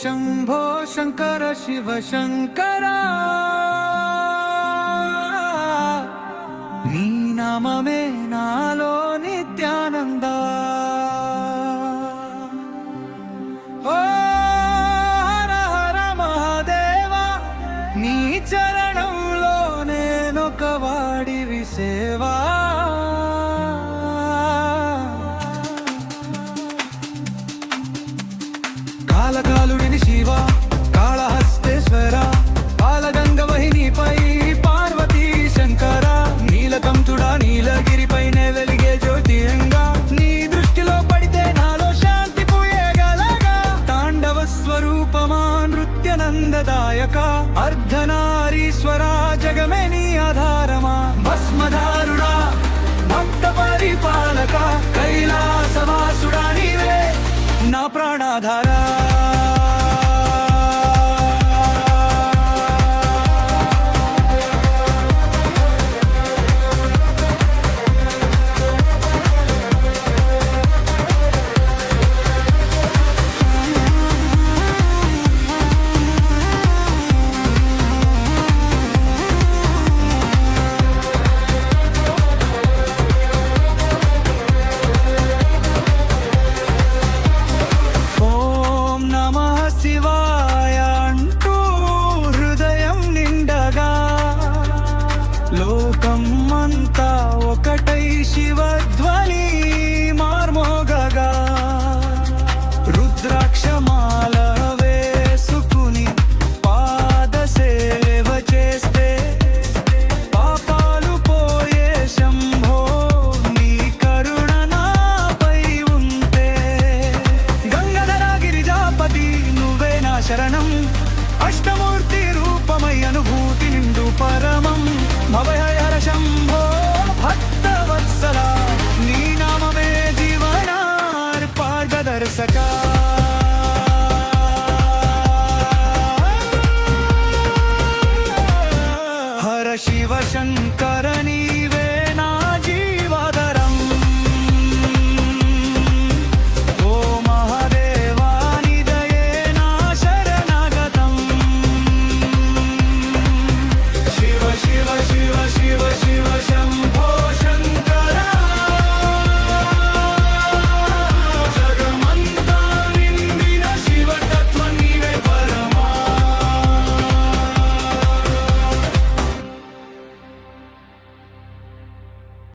శంభో శంకర శివ శంకర నీ నామమే నాలో నిత్యానంద ఓ హర హర మహాదేవ నీ కాలుడిని శివ కాళహస్తేశ్వర పాలగంగవహినిపై పార్వతీ శంకర నీలకంఠుడా నీలగిరిపైనే వెలిగే జ్యోతిరంగా. నీ దృష్టిలో పడితే నాలో శాంతి పోయేగలగా తాండవ స్వరూపమా నృత్యనందదాయక. అర్ధనారీశ్వర జగమే నీ ఆధారమా. భస్మధారుడా భక్త పరిపాలక. కైలాసవాసుడా నీవే నా ప్రాణాధారా. శివాయ అంటూ హృదయం నిండగా. లోకం అంతా ఒకటై శివధ్వని శరణం. అష్టమూర్తి రూపమై అనుభూతి నిండు పరమం. భవహర శంభో భక్త వత్సల నీ నామమే జీవనార్ పార్గదర్శకా హర శివ శంకర